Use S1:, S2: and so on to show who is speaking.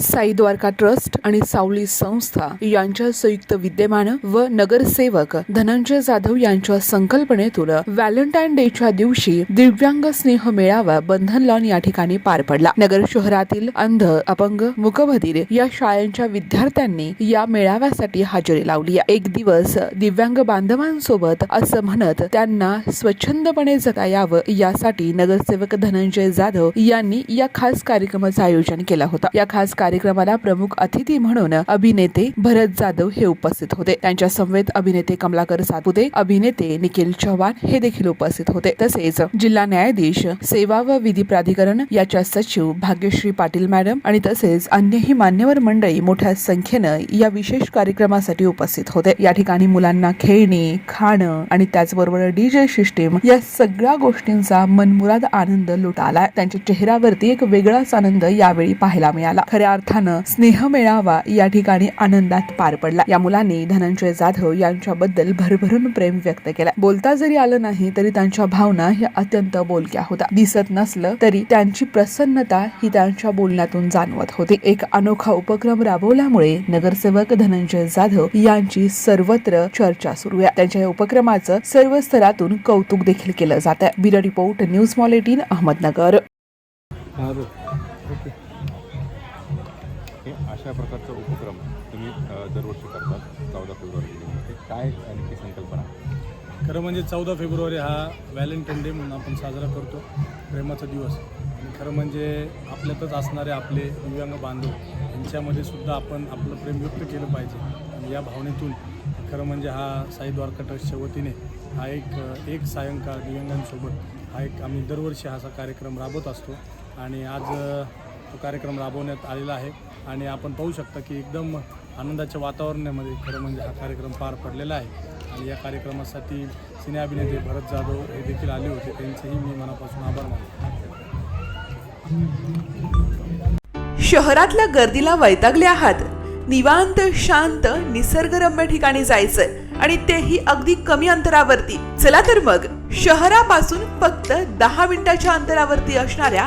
S1: Sai Dwarka trust आणि सावली संस्था यांच्या संयुक्त विद्यमानं व नगरसेवक धनंजय जाधव यांच्या संकल्पनेतून व्हॅलेंटाईन डेच्या दिवशी दिव्यांग स्नेह मेळावा बंधन लॉन या ठिकाणी पार पडला. नगर शहरातील अंध अपंग मुकबधीर या शाळांच्या विद्यार्थ्यांनी या मेळाव्यासाठी हजेरी लावली. एक दिवस दिव्यांग बांधवांसोबत असं म्हणत त्यांना स्वच्छंदपणे जगा यावं यासाठी नगरसेवक धनंजय जाधव यांनी या खास कार्यक्रमाचं आयोजन केलं होतं. या खास कार्यक्रमाला प्रमुख अतिथी म्हणून अभिनेते भरत जाधव हे उपस्थित होते. त्यांच्या समवेत अभिनेते कमलाकर सातपुते अभिनेते निखिल चव्हाण हे देखील उपस्थित होते. तसेच जिल्हा न्यायाधीश सेवा व विधी प्राधिकरण याच्या सचिव भाग्यश्री पाटील मॅडम आणि तसेच अन्यही मान्यवर मंडळी मोठ्या संख्येनं या विशेष कार्यक्रमासाठी उपस्थित होते. या ठिकाणी मुलांना खेळणी खाणं आणि त्याचबरोबर डीजे सिस्टीम या सगळ्या गोष्टींचा मनमुराद आनंद लुटाला त्यांच्या चेहऱ्यावरती एक वेगळाच आनंद यावेळी पाहायला मिळाला. खऱ्या अर्थानं स्नेह मेळावा या ठिकाणी आनंदात पार पडला. या मुलांनी धनंजय जाधव यांच्याबद्दल भरभरून प्रेम व्यक्त केला. बोलता जरी आलं नाही तरी त्यांच्या भावना ह्या अत्यंत बोलक्या होत्या. दिसत नसलं तरी त्यांची प्रसन्नता ही त्यांच्या बोलण्यातून जाणवत होती. एक अनोखा उपक्रम राबवल्यामुळे नगरसेवक धनंजय जाधव यांची सर्वत्र चर्चा सुरू आहे. त्यांच्या या उपक्रमाचं सर्व स्तरातून कौतुक देखील केलं जात आहे bureau report news mall eighteen Ahmednagar
S2: अशा प्रकारचा उपक्रम तुम्ही दरवर्षी करतात चौदा फेब्रुवारी काय आणखी संकल्पना?
S3: खरं म्हणजे चौदा फेब्रुवारी हा व्हॅलेंटाईन डे म्हणून आपण साजरा करतो. प्रेमाचा दिवस. आणि खरं म्हणजे आपल्यातच असणारे आपले दिव्यांग बांधव यांच्यामध्ये सुद्धा आपण आपलं प्रेम व्यक्त केलं पाहिजे. आणि या भावनेतून खरं म्हणजे हा साई द्वारका ट्रस्टच्या वतीने हा एक एक सायंकाळ दिव्यांगांसोबत हा एक आम्ही दरवर्षी हा असा कार्यक्रम राबवत असतो. आणि आज तो कार्यक्रम राबवण्यात आलेला आहे. आणि आपण पाहू शकता की एकदम आनंदाच्या वातावरणामध्ये खरं म्हणजे हा कार्यक्रम पार पडलेला आहे. आणि या कार्यक्रमासाठी सिने अभिनेते भरत जाधव हे देखील आले होते. त्यांचेही मी मनापासून आभार मानतो.
S4: शहरातल्या गर्दीला वैतागले आहात. निवांत शांत निसर्गरम्य ठिकाणी जायचंय आणि तेही अगदी कमी अंतरावरती. चला तर मग शहरापासून फक्त दहा मिनिटाच्या अंतरावरती असणाऱ्या